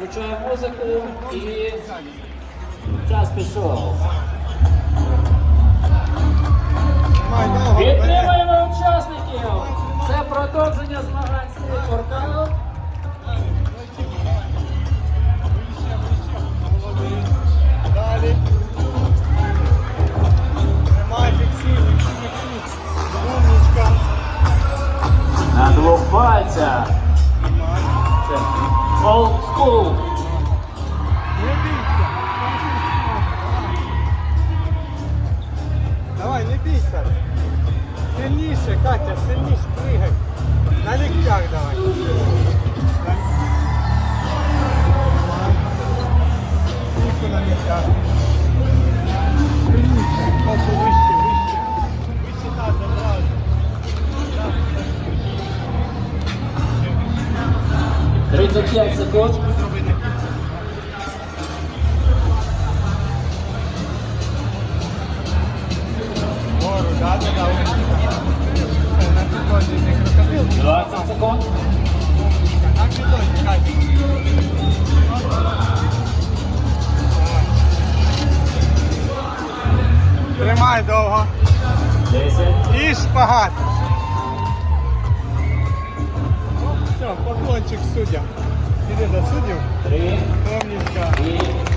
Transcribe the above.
Включаємо музику і час пішов. Підтримуємо учасників! Це продовження змагань стріт воркаут. Далі. Тримай, фіксуй, фіксуй. Умничка. На двох пальцях. Old school. Не бійся. Давай, не бійся. Сильніше, Катя, сильніше пригай. На ліктях давай. Тільки на ліктях. Крокодил. 20 секунд. Підлозі, Катя. Тримай довго. 10. І шпагат. Все, поклончик суддям. Іди до суддів. 3. Умничка. І одна.